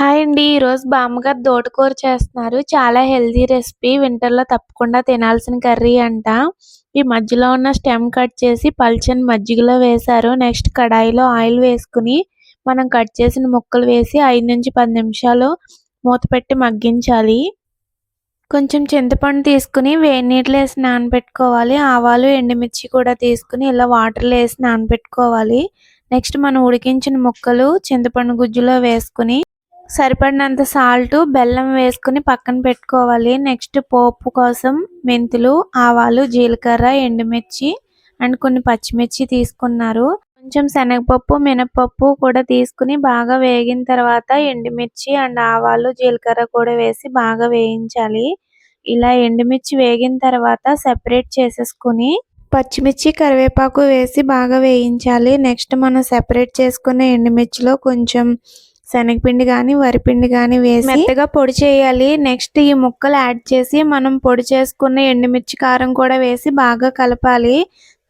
Hi అండి. ఈరోజు బామ్మగారు దోటకూర చేస్తున్నారు. చాలా హెల్దీ రెసిపీ. వింటర్లో తప్పకుండా తినాల్సిన కర్రీ అంట. ఈ మధ్యలో ఉన్న స్టెమ్ కట్ చేసి పల్చని మజ్జిగలో వేశారు. నెక్స్ట్ కడాయిలో ఆయిల్ వేసుకుని మనం కట్ చేసిన ముక్కలు వేసి ఐదు నుంచి పది నిమిషాలు మూత పెట్టి మగ్గించాలి. కొంచెం చింతపండు తీసుకుని వేడి నీటిలో వేసి నానబెట్టుకోవాలి. ఆవాలు ఎండుమిర్చి కూడా తీసుకుని ఇలా వాటర్లో వేసి నానబెట్టుకోవాలి. నెక్స్ట్ మనం ఉడికించిన ముక్కలు చింతపండు గుజ్జులో వేసుకుని సరిపడినంత సాల్ట్ బెల్లం వేసుకుని పక్కన పెట్టుకోవాలి. నెక్స్ట్ పోపు కోసం మెంతులు ఆవాలు జీలకర్ర ఎండుమిర్చి అండ్ కొన్ని పచ్చిమిర్చి తీసుకున్నారు. కొంచెం శనగపప్పు మినపప్పు కూడా తీసుకుని బాగా వేగిన తర్వాత ఎండుమిర్చి అండ్ ఆవాలు జీలకర్ర కూడా వేసి బాగా వేయించాలి. ఇలా ఎండుమిర్చి వేగిన తర్వాత సెపరేట్ చేసేసుకుని పచ్చిమిర్చి కరివేపాకు వేసి బాగా వేయించాలి. నెక్స్ట్ మనం సెపరేట్ చేసుకున్న ఎండుమిర్చిలో కొంచెం శనగపిండి కానీ వరిపిండి కానీ వేసి మెత్తగా పొడి చేయాలి. నెక్స్ట్ ఈ ముక్కలు యాడ్ చేసి మనం పొడి చేసుకున్న ఎండుమిర్చి కారం కూడా వేసి బాగా కలపాలి.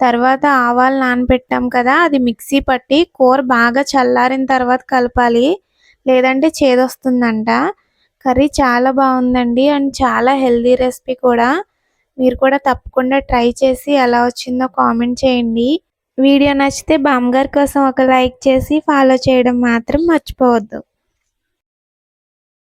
తర్వాత ఆవాలు నానబెట్టాం కదా అది మిక్సీ పట్టి కూర బాగా చల్లారిన తర్వాత కలపాలి. లేదంటే చేదొస్తుందంట. కర్రీ చాలా బాగుందండి అండ్ చాలా హెల్దీ రెసిపీ కూడా. మీరు కూడా తప్పకుండా ట్రై చేసి ఎలా వచ్చిందో కామెంట్ చేయండి. వీడియో నచ్చితే బామ్మగారి కోసం ఒక లైక్ చేసి ఫాలో చేయడం మాత్రం మర్చిపోవద్దు.